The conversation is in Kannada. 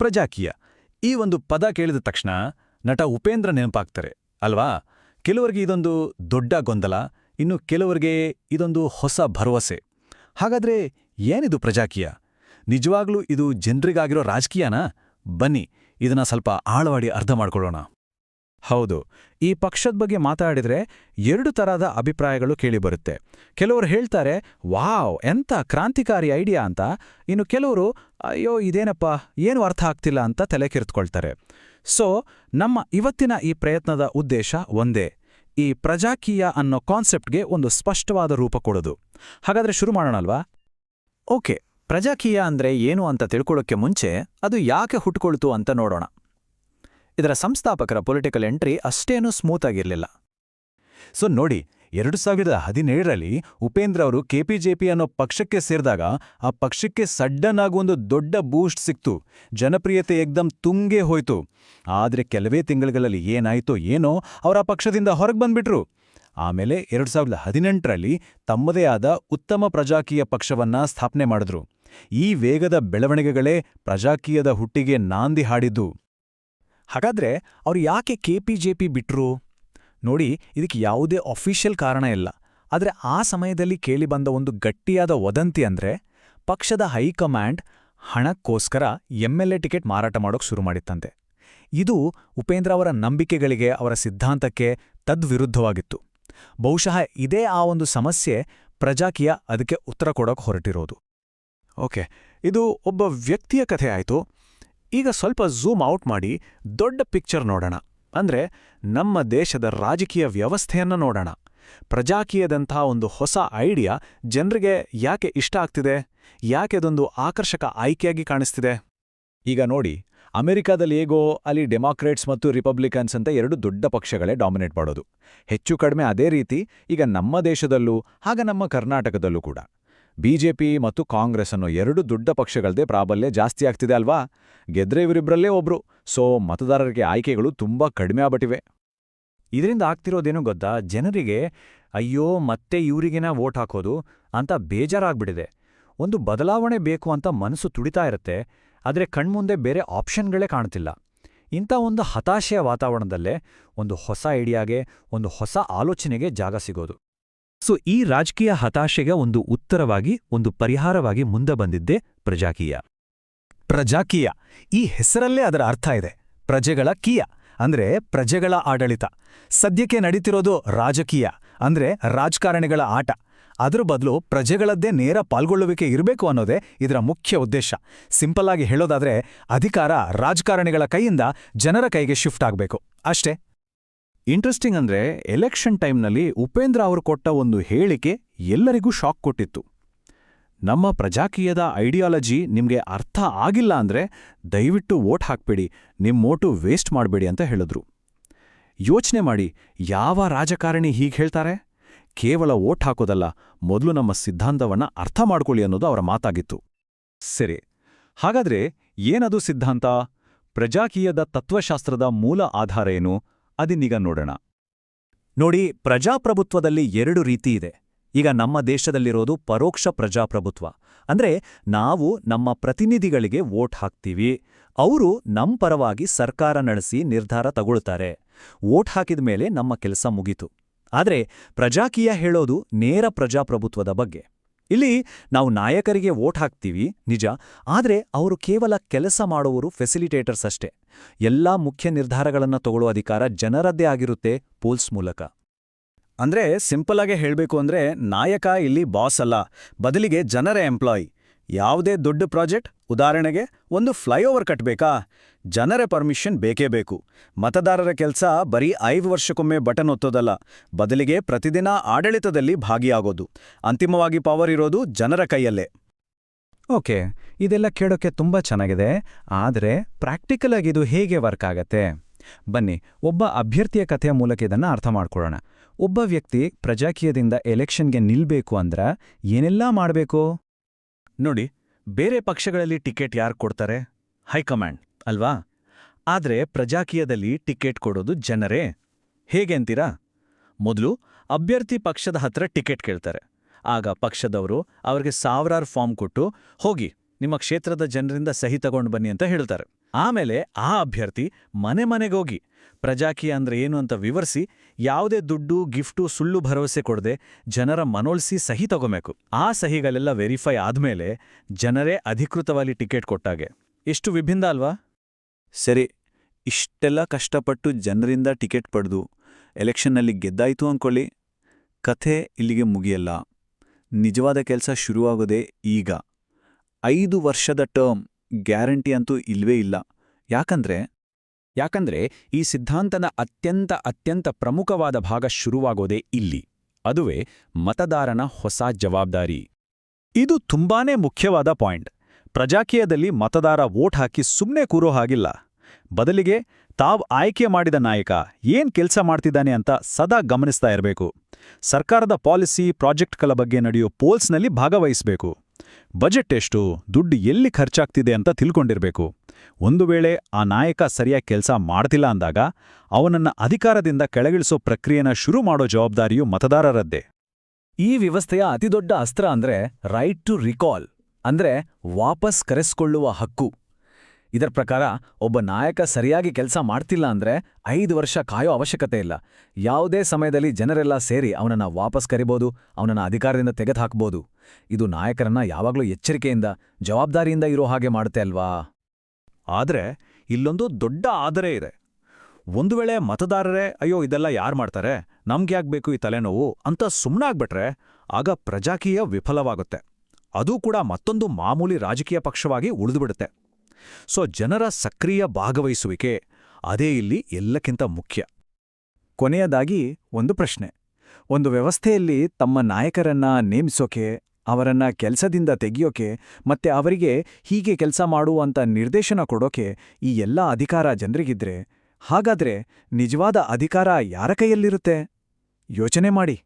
ಪ್ರಜಾಕೀಯ. ಈ ಒಂದು ಪದ ಕೇಳಿದ ತಕ್ಷಣ ನಟ ಉಪೇಂದ್ರ ನೆನಪಾಗ್ತಾರೆ, ಅಲ್ವಾ? ಕೆಲವರಿಗೆ ಇದೊಂದು ದೊಡ್ಡ ಗೊಂದಲ, ಇನ್ನು ಕೆಲವರಿಗೆ ಇದೊಂದು ಹೊಸ ಭರವಸೆ. ಹಾಗಾದ್ರೆ ಏನಿದು ಪ್ರಜಾಕೀಯ? ನಿಜವಾಗ್ಲೂ ಇದು ಜನರಿಗಾಗಿರೋ ರಾಜಕೀಯನಾ? ಬನ್ನಿ, ಇದನ್ನ ಸ್ವಲ್ಪ ಆಳವಾಡಿ ಅರ್ಥ ಮಾಡ್ಕೊಳ್ಳೋಣ. ಹೌದು. ಈ ಪಕ್ಷದ ಬಗ್ಗೆ ಮಾತಾಡಿದ್ರೆ ಎರಡು ತರಹದ ಅಭಿಪ್ರಾಯಗಳು ಕೇಳಿಬರುತ್ತೆ. ಕೆಲವರು ಹೇಳ್ತಾರೆ, ವಾವ್ ಎಂಥ ಕ್ರಾಂತಿಕಾರಿ ಐಡಿಯಾ ಅಂತ. ಇನ್ನು ಕೆಲವರು, ಅಯ್ಯೋ, ಇದೇನಪ್ಪ, ಏನು ಅರ್ಥ ಆಗ್ತಿಲ್ಲ ಅಂತ ತಲೆ ಕಿರ್ತ್ಕೊಳ್ತಾರೆ. ಸೊ, ನಮ್ಮ ಇವತ್ತಿನ ಈ ಪ್ರಯತ್ನದ ಉದ್ದೇಶ ಒಂದೇ. ಈ ಪ್ರಜಾಕೀಯ ಅನ್ನೋ ಕಾನ್ಸೆಪ್ಟ್ಗೆ ಒಂದು ಸ್ಪಷ್ಟವಾದ ರೂಪ ಕೊಡೋದು. ಹಾಗಾದ್ರೆ ಶುರು ಮಾಡೋಣಲ್ವಾ? ಓಕೆ. ಪ್ರಜಾಕೀಯ ಅಂದ್ರೆ ಏನು ಅಂತ ತಿಳ್ಕೊಳ್ಳೋಕ್ಕೆ ಮುಂಚೆ ಅದು ಯಾಕೆ ಹುಟ್ಕೊಳ್ತು ಅಂತ ನೋಡೋಣ. ಇದರ ಸಂಸ್ಥಾಪಕರ ಪೊಲಿಟಿಕಲ್ ಎಂಟ್ರಿ ಅಷ್ಟೇನೂ ಸ್ಮೂತ್ ಆಗಿರಲಿಲ್ಲ. ಸೊ ನೋಡಿ, ಎರಡು ಸಾವಿರದ ಹದಿನೇಳರಲ್ಲಿ ಉಪೇಂದ್ರ ಅವರು ಕೆಪಿಜೆಪಿ ಅನ್ನೋ ಪಕ್ಷಕ್ಕೆ ಸೇರಿದಾಗ ಆ ಪಕ್ಷಕ್ಕೆ ಸಡ್ಡನ್ ಆಗೋ ಒಂದು ದೊಡ್ಡ ಬೂಸ್ಟ್ ಸಿಕ್ತು. ಜನಪ್ರಿಯತೆ ಏಕ್ದಮ್ ತುಂಗೇ ಹೋಯ್ತು. ಆದರೆ ಕೆಲವೇ ತಿಂಗಳುಗಳಲ್ಲಿ ಏನಾಯ್ತೋ ಏನೋ ಅವರ ಪಕ್ಷದಿಂದ ಹೊರಗೆ ಬಂದ್ಬಿಟ್ರು. ಆಮೇಲೆ ಎರಡು ಸಾವಿರದ ಹದಿನೆಂಟರಲ್ಲಿ ತಮ್ಮದೇ ಆದ ಉತ್ತಮ ಪ್ರಜಾಕೀಯ ಪಕ್ಷವನ್ನ ಸ್ಥಾಪನೆ ಮಾಡಿದ್ರು. ಈ ವೇಗದ ಬೆಳವಣಿಗೆಗಳೇ ಪ್ರಜಾಕೀಯದ ಹುಟ್ಟಿಗೆ ನಾಂದಿ ಹಾಡಿದ್ದು. ಹಾಗಾದ್ರೆ ಅವ್ರು ಯಾಕೆ ಕೆ ಪಿ ಜೆ ಪಿ ಬಿಟ್ರು? ನೋಡಿ, ಇದಕ್ಕೆ ಯಾವುದೇ ಅಫಿಷಿಯಲ್ ಕಾರಣ ಇಲ್ಲ. ಆದರೆ ಆ ಸಮಯದಲ್ಲಿ ಕೇಳಿಬಂದ ಒಂದು ಗಟ್ಟಿಯಾದ ವದಂತಿ ಅಂದ್ರೆ ಪಕ್ಷದ ಹೈಕಮಾಂಡ್ ಹಣಕ್ಕೋಸ್ಕರ ಎಂಎಲ್ಎ ಟಿಕೆಟ್ ಮಾರಾಟ ಮಾಡೋಕೆ ಶುರು ಮಾಡಿತ್ತಂತೆ. ಇದು ಉಪೇಂದ್ರ ಅವರ ನಂಬಿಕೆಗಳಿಗೆ, ಅವರ ಸಿದ್ಧಾಂತಕ್ಕೆ ತದ್ವಿರುದ್ಧವಾಗಿತ್ತು. ಬಹುಶಃ ಇದೇ ಆ ಒಂದು ಸಮಸ್ಯೆ ಪ್ರಜಾಕೀಯ ಅದಕ್ಕೆ ಉತ್ತರ ಕೊಡೋಕೆ ಹೊರಟಿರೋದು. ಓಕೆ, ಇದು ಒಬ್ಬ ವ್ಯಕ್ತಿಯ ಕಥೆ ಆಯಿತು. ಈಗ ಸ್ವಲ್ಪ ಝೂಮ್ ಔಟ್ ಮಾಡಿ ದೊಡ್ಡ ಪಿಕ್ಚರ್ ನೋಡೋಣ. ಅಂದ್ರೆ ನಮ್ಮ ದೇಶದ ರಾಜಕೀಯ ವ್ಯವಸ್ಥೆಯನ್ನ ನೋಡೋಣ. ಪ್ರಜಾಕೀಯದಂಥ ಒಂದು ಹೊಸ ಐಡಿಯಾ ಜನರಿಗೆ ಯಾಕೆ ಇಷ್ಟ ಆಗ್ತಿದೆ? ಯಾಕೆ ಅದೊಂದು ಆಕರ್ಷಕ ಆಯ್ಕೆಯಾಗಿ ಕಾಣಿಸ್ತಿದೆ? ಈಗ ನೋಡಿ, ಅಮೆರಿಕಾದಲ್ಲಿ ಹೇಗೋ ಅಲ್ಲಿ ಡೆಮಾಕ್ರೇಟ್ಸ್ ಮತ್ತು ರಿಪಬ್ಲಿಕನ್ಸ್ ಅಂತ ಎರಡು ದೊಡ್ಡ ಪಕ್ಷಗಳೇ ಡಾಮಿನೇಟ್ ಮಾಡೋದು. ಹೆಚ್ಚು ಕಡಿಮೆ ಅದೇ ರೀತಿ ಈಗ ನಮ್ಮ ದೇಶದಲ್ಲೂ, ಹಾಗ ನಮ್ಮ ಕರ್ನಾಟಕದಲ್ಲೂ ಕೂಡ. ಬಿಜೆಪಿ ಮತ್ತು ಕಾಂಗ್ರೆಸ್ ಅನ್ನೋ ಎರಡು ದೊಡ್ಡ ಪಕ್ಷಗಳದೇ ಪ್ರಾಬಲ್ಯ ಜಾಸ್ತಿ ಆಗ್ತಿದೆ ಅಲ್ವಾ? ಗೆದ್ರೆ ಇವರಿಬ್ಬರಲ್ಲೇ ಒಬ್ರು. ಸೊ, ಮತದಾರರಿಗೆ ಆಯ್ಕೆಗಳು ತುಂಬಾ ಕಡಿಮೆ ಆಗ್ಬಿಟ್ಟಿವೆ. ಇದರಿಂದ ಆಗ್ತಿರೋದೇನು ಗೊತ್ತಾ? ಜನರಿಗೆ, ಅಯ್ಯೋ, ಮತ್ತೆ ಇವರಿಗೇನ ವೋಟ್ ಹಾಕೋದು? ಅಂತ ಬೇಜಾರಾಗ್ಬಿಟ್ಟಿದೆ. ಒಂದು ಬದಲಾವಣೆ ಬೇಕು ಅಂತ ಮನಸ್ಸು ತುಡಿತಾ ಇರುತ್ತೆ, ಆದರೆ ಕಣ್ಮುಂದೆ ಬೇರೆ ಆಪ್ಷನ್ಗಳೇ ಕಾಣ್ತಿಲ್ಲ. ಇಂಥ ಒಂದು ಹತಾಶೆಯ ವಾತಾವರಣದಲ್ಲೇ ಒಂದು ಹೊಸ ಐಡಿಯಾಗೆ, ಒಂದು ಹೊಸ ಆಲೋಚನೆಗೆ ಜಾಗ ಸಿಗೋದು. ಸೊ ಈ ರಾಜಕೀಯ ಹತಾಶೆಗೆ ಒಂದು ಉತ್ತರವಾಗಿ, ಒಂದು ಪರಿಹಾರವಾಗಿ ಮುಂದೆ ಬಂದಿದ್ದೇ ಪ್ರಜಾಕೀಯ. ಪ್ರಜಾಕೀಯ. ಈ ಹೆಸರಲ್ಲೇ ಅದರ ಅರ್ಥ ಇದೆ. ಪ್ರಜೆಗಳ ಕೀಯ. ಅಂದ್ರೆ ಪ್ರಜೆಗಳ ಆಡಳಿತ. ಸದ್ಯಕ್ಕೆ ನಡೀತಿರೋದು ರಾಜಕೀಯ. ಅಂದ್ರೆ ರಾಜಕಾರಣಿಗಳ ಆಟ. ಅದರ ಬದಲು ಪ್ರಜೆಗಳದ್ದೇ ನೇರ ಪಾಲ್ಗೊಳ್ಳುವಿಕೆ ಇರಬೇಕು ಅನ್ನೋದೇ ಇದರ ಮುಖ್ಯ ಉದ್ದೇಶ. ಸಿಂಪಲ್ ಆಗಿ ಹೇಳೋದಾದ್ರೆ, ಅಧಿಕಾರ ರಾಜಕಾರಣಿಗಳ ಕೈಯಿಂದ ಜನರ ಕೈಗೆ ಶಿಫ್ಟ್ ಆಗಬೇಕು. ಅಷ್ಟೇ. ಇಂಟ್ರೆಸ್ಟಿಂಗ್ ಅಂದ್ರೆ ಎಲೆಕ್ಷನ್ ಟೈಮ್ನಲ್ಲಿ ಉಪೇಂದ್ರ ಅವರು ಕೊಟ್ಟ ಒಂದು ಹೇಳಿಕೆ ಎಲ್ಲರಿಗೂ ಶಾಕ್ ಕೊಟ್ಟಿತ್ತು. ನಮ್ಮ ಪ್ರಜಾಕೀಯದ ಐಡಿಯಾಲಜಿ ನಿಮ್ಗೆ ಅರ್ಥ ಆಗಿಲ್ಲ ಅಂದ್ರೆ ದಯವಿಟ್ಟು ವೋಟ್ ಹಾಕ್ಬೇಡಿ ನಿಮ್ಮ ವೋಟು ವೇಸ್ಟ್ ಮಾಡಬೇಡಿ ಅಂತ ಹೇಳಿದ್ರು. ಯೋಚನೆ ಮಾಡಿ, ಯಾವ ರಾಜಕಾರಣಿ ಹೀಗೆ ಹೇಳ್ತಾರೆ? ಕೇವಲ ವೋಟ್ ಹಾಕೋದಲ್ಲ, ಮೊದಲು ನಮ್ಮ ಸಿದ್ಧಾಂತವನ್ನ ಅರ್ಥ ಮಾಡ್ಕೊಳ್ಳಿ ಅನ್ನೋದು ಅವರ ಮಾತಾಗಿತ್ತು. ಸರಿ, ಹಾಗಾದ್ರೆ ಏನದು ಸಿದ್ಧಾಂತ? ಪ್ರಜಾಕೀಯದ ತತ್ವಶಾಸ್ತ್ರದ ಮೂಲ ಆಧಾರ ಏನು? ಅದನ್ನೀಗ ನೋಡೋಣ. ನೋಡಿ, ಪ್ರಜಾಪ್ರಭುತ್ವದಲ್ಲಿ ಎರಡು ರೀತಿ ಇದೆ. ಈಗ ನಮ್ಮ ದೇಶದಲ್ಲಿರೋದು ಪರೋಕ್ಷ ಪ್ರಜಾಪ್ರಭುತ್ವ. ಅಂದ್ರೆ ನಾವು ನಮ್ಮ ಪ್ರತಿನಿಧಿಗಳಿಗೆ ವೋಟ್ ಹಾಕ್ತೀವಿ. ಅವರು ನಮ್ಮ ಪರವಾಗಿ ಸರ್ಕಾರ ನಡೆಸಿ ನಿರ್ಧಾರ ತಗೊಳ್ತಾರೆ. ವೋಟ್ ಹಾಕಿದ ಮೇಲೆ ನಮ್ಮ ಕೆಲಸ ಮುಗಿತು. ಆದರೆ ಪ್ರಜಾಕೀಯ ಹೇಳೋದು ನೇರ ಪ್ರಜಾಪ್ರಭುತ್ವದ ಬಗ್ಗೆ. ಇಲ್ಲಿ ನಾವು ನಾಯಕರಿಗೆ ವೋಟ್ ಹಾಕ್ತೀವಿ, ನಿಜ. ಆದರೆ ಅವರು ಕೇವಲ ಕೆಲಸ ಮಾಡುವವರು ಫೆಸಿಲಿಟೇಟರ್ಸ್ ಅಷ್ಟೇ. ಎಲ್ಲಾ ಮುಖ್ಯ ನಿರ್ಧಾರಗಳನ್ನು ತಗೊಳ್ಳೋ ಅಧಿಕಾರ ಜನರದ್ದೇ ಆಗಿರುತ್ತೆ ಪೋಲ್ಸ್ ಮೂಲಕ. ಅಂದ್ರೆ ಸಿಂಪಲ್ ಆಗಿ ಹೇಳಬೇಕು ಅಂದ್ರೆ ನಾಯಕ ಇಲ್ಲಿ ಬಾಸ್ ಅಲ್ಲ. ಬದಲಿಗೆ ಜನರ ಎಂಪ್ಲಾಯಿ ಯಾವುದೇ ದೊಡ್ಡ ಪ್ರಾಜೆಕ್ಟ್, ಉದಾಹರಣೆಗೆ ಒಂದು ಫ್ಲೈಓವರ್ ಕಟ್ಟಬೇಕಾ ಜನರ ಪರ್ಮಿಷನ್ ಬೇಕೇ ಬೇಕು. ಮತದಾರರ ಕೆಲಸ ಬರೀ ಐದು ವರ್ಷಕ್ಕೊಮ್ಮೆ ಬಟನ್ ಒತ್ತೋದಲ್ಲ, ಬದಲಿಗೆ ಪ್ರತಿದಿನ ಆಡಳಿತದಲ್ಲಿ ಭಾಗಿಯಾಗೋದು. ಅಂತಿಮವಾಗಿ ಪವರ್ ಇರೋದು ಜನರ ಕೈಯಲ್ಲೇ. ಓಕೆ, ಇದೆಲ್ಲ ಕೇಳೋಕೆ ತುಂಬಾ ಚೆನ್ನಾಗಿದೆ, ಆದರೆ ಪ್ರಾಕ್ಟಿಕಲ್ ಆಗಿ ಇದು ಹೇಗೆ ವರ್ಕ್ ಆಗತ್ತೆ? ಬನ್ನಿ, ಒಬ್ಬ ಅಭ್ಯರ್ಥಿಯ ಕಥೆಯ ಮೂಲಕ ಇದನ್ನು ಅರ್ಥ ಮಾಡ್ಕೊಳ್ಳೋಣ. ಒಬ್ಬ ವ್ಯಕ್ತಿ ಪ್ರಜಾಕೀಯದಿಂದ ಎಲೆಕ್ಷನ್ಗೆ ನಿಲ್ಬೇಕು ಅಂದ್ರ ಏನೆಲ್ಲ ಮಾಡಬೇಕು? ನೋಡಿ, ಬೇರೆ ಪಕ್ಷಗಳಲ್ಲಿ ಟಿಕೆಟ್ ಯಾರು ಕೊಡ್ತಾರೆ? ಹೈಕಮಾಂಡ್, ಅಲ್ವಾ? ಆದ್ರೆ ಪ್ರಜಾಕೀಯದಲ್ಲಿ ಟಿಕೆಟ್ ಕೊಡೋದು ಜನರೇ. ಹೇಗೆ ಅಂತೀರಾ? ಮೊದಲು ಅಭ್ಯರ್ಥಿ ಪಕ್ಷದ ಹತ್ರ ಟಿಕೆಟ್ ಕೇಳ್ತಾರೆ. ಆಗ ಪಕ್ಷದವರು ಅವರಿಗೆ ಸಾವಿರಾರು ಫಾರ್ಮ್ ಕೊಟ್ಟು ಹೋಗಿ, ನಿಮ್ಮ ಕ್ಷೇತ್ರದ ಜನರಿಂದ ಸಹಿ ತಗೊಂಡು ಬನ್ನಿ ಅಂತ ಹೇಳ್ತಾರೆ. ಆಮೇಲೆ ಆ ಅಭ್ಯರ್ಥಿ ಮನೆ ಮನೆಗೋಗಿ ಪ್ರಜಾಕೀಯ ಅಂದ್ರೆ ಏನು ಅಂತ ವಿವರಿಸಿ, ಯಾವುದೇ ದುಡ್ಡು, ಗಿಫ್ಟು, ಸುಳ್ಳು ಭರವಸೆ ಕೊಡದೆ ಜನರ ಮನೋಳ್ಸಿ ಸಹಿ ತಗೋಬೇಕು. ಆ ಸಹಿಗಳೆಲ್ಲ ವೆರಿಫೈ ಆದ್ಮೇಲೆ ಜನರೇ ಅಧಿಕೃತವಾಗಿ ಟಿಕೆಟ್ ಕೊಟ್ಟಾಗೆ. ಎಷ್ಟು ವಿಭಿನ್ನ ಅಲ್ವಾ? ಸರಿ, ಇಷ್ಟೆಲ್ಲ ಕಷ್ಟಪಟ್ಟು ಜನರಿಂದ ಟಿಕೆಟ್ ಪಡೆದು ಎಲೆಕ್ಷನ್ನಲ್ಲಿ ಗೆದ್ದಾಯಿತು ಅಂದ್ಕೊಳ್ಳಿ. ಕಥೆ ಇಲ್ಲಿಗೆ ಮುಗಿಯಲ್ಲ. ನಿಜವಾದ ಕೆಲಸ ಶುರುವಾಗೋದೇ ಈಗ. ಐದು ವರ್ಷದ ಟರ್ಮ್. ಗ್ಯಾರಂಟಿ ಅಂತೂ ಇಲ್ವೇ ಇಲ್ಲ. ಯಾಕಂದ್ರೆ ಯಾಕಂದ್ರೆ ಈ ಸಿದ್ಧಾಂತದ ಅತ್ಯಂತ ಅತ್ಯಂತ ಪ್ರಮುಖವಾದ ಭಾಗ ಶುರುವಾಗೋದೇ ಇಲ್ಲಿ. ಅದುವೇ ಮತದಾರನ ಹೊಸ ಜವಾಬ್ದಾರಿ. ಇದು ತುಂಬಾನೇ ಮುಖ್ಯವಾದ ಪಾಯಿಂಟ್. ಪ್ರಜಾಕೀಯದಲ್ಲಿ ಮತದಾರ ವೋಟ್ ಹಾಕಿ ಸುಮ್ಮನೆ ಕೂರೋ ಹಾಗಿಲ್ಲ. ಬದಲಿಗೆ ತಾವ್ ಆಯ್ಕೆ ಮಾಡಿದ ನಾಯಕ ಏನ್ ಕೆಲಸ ಮಾಡ್ತಿದ್ದಾನೆ ಅಂತ ಸದಾ ಗಮನಿಸ್ತಾ ಇರಬೇಕು. ಸರ್ಕಾರದ ಪಾಲಿಸಿ ಪ್ರಾಜೆಕ್ಟ್ಗಳ ಬಗ್ಗೆ ನಡೆಯೋ ಪೋಲ್ಸ್ನಲ್ಲಿ ಭಾಗವಹಿಸಬೇಕು. ಬಜೆಟ್ ಎಷ್ಟು, ದುಡ್ಡು ಎಲ್ಲಿ ಖರ್ಚಾಗ್ತಿದೆ ಅಂತ ತಿಳ್ಕೊಂಡಿರ್ಬೇಕು. ಒಂದು ವೇಳೆ ಆ ನಾಯಕ ಸರಿಯಾಗಿ ಕೆಲಸ ಮಾಡ್ತಿಲ್ಲ ಅಂದಾಗ, ಅವನನ್ನ ಅಧಿಕಾರದಿಂದ ಕೆಳಗಿಳಿಸೋ ಪ್ರಕ್ರಿಯೆನ ಶುರು ಮಾಡೋ ಜವಾಬ್ದಾರಿಯು ಮತದಾರರದ್ದೇ. ಈ ವ್ಯವಸ್ಥೆಯ ಅತಿದೊಡ್ಡ ಅಸ್ತ್ರ ಅಂದ್ರೆ ರೈಟ್ ಟು ರಿಕಾಲ್ ಅಂದ್ರೆ ವಾಪಸ್ ಕರೆಸ್ಕೊಳ್ಳುವ ಹಕ್ಕು. ಇದರ ಪ್ರಕಾರ ಒಬ್ಬ ನಾಯಕ ಸರಿಯಾಗಿ ಕೆಲಸ ಮಾಡ್ತಿಲ್ಲ ಅಂದ್ರೆ ಐದು ವರ್ಷ ಕಾಯೋ ಅವಶ್ಯಕತೆ ಇಲ್ಲ. ಯಾವುದೇ ಸಮಯದಲ್ಲಿ ಜನರೆಲ್ಲ ಸೇರಿ ಅವನನ್ನ ವಾಪಸ್ ಕರಿಬೋದು, ಅವನನ್ನ ಅಧಿಕಾರದಿಂದ ತೆಗೆದುಹಾಕ್ಬೋದು. ಇದು ನಾಯಕರನ್ನ ಯಾವಾಗಲೂ ಎಚ್ಚರಿಕೆಯಿಂದ, ಜವಾಬ್ದಾರಿಯಿಂದ ಇರೋ ಹಾಗೆ ಮಾಡುತ್ತೆ ಅಲ್ವಾ? ಆದರೆ ಇಲ್ಲೊಂದು ದೊಡ್ಡ ಆದರೆ ಇದೆ. ಒಂದು ವೇಳೆ ಮತದಾರರೇ, ಅಯ್ಯೋ, ಇದೆಲ್ಲ ಯಾರು ಮಾಡ್ತಾರೆ? ನಮ್ಗೆ ಬೇಕು ಈ ತಲೆನೋವು? ಅಂತ ಸುಮ್ಮನಾಗ್ಬಿಟ್ರೆ ಆಗ ಪ್ರಜಾಕೀಯ ವಿಫಲವಾಗುತ್ತೆ. ಅದೂ ಕೂಡ ಮತ್ತೊಂದು ಮಾಮೂಲಿ ರಾಜಕೀಯ ಪಕ್ಷವಾಗಿ ಉಳಿದುಬಿಡುತ್ತೆ. ಸೊ, ಜನರ ಸಕ್ರಿಯ ಭಾಗವಹಿಸುವಿಕೆ ಅದೇ ಇಲ್ಲಿ ಎಲ್ಲಕ್ಕಿಂತ ಮುಖ್ಯ. ಕೊನೆಯದಾಗಿ ಒಂದು ಪ್ರಶ್ನೆ. ಒಂದು ವ್ಯವಸ್ಥೆಯಲ್ಲಿ ತಮ್ಮ ನಾಯಕರನ್ನ ನೇಮಿಸೋಕೆ ಅವರನ್ನ ಕೆಲಸದಿಂದ ತೆಗೆಯೋಕೆ ಮತ್ತೆ ಅವರಿಗೆ ಹೀಗೆ ಕೆಲಸ ಮಾಡುವಂತ ನಿರ್ದೇಶನ ಕೊಡೋಕೆ ಈ ಎಲ್ಲ ಅಧಿಕಾರ ಜನರಿಗಿದ್ರೆ, ಹಾಗಾದ್ರೆ ನಿಜವಾದ ಅಧಿಕಾರ ಯಾರ ಕೈಯಲ್ಲಿರುತ್ತೆ? ಯೋಚನೆ ಮಾಡಿ.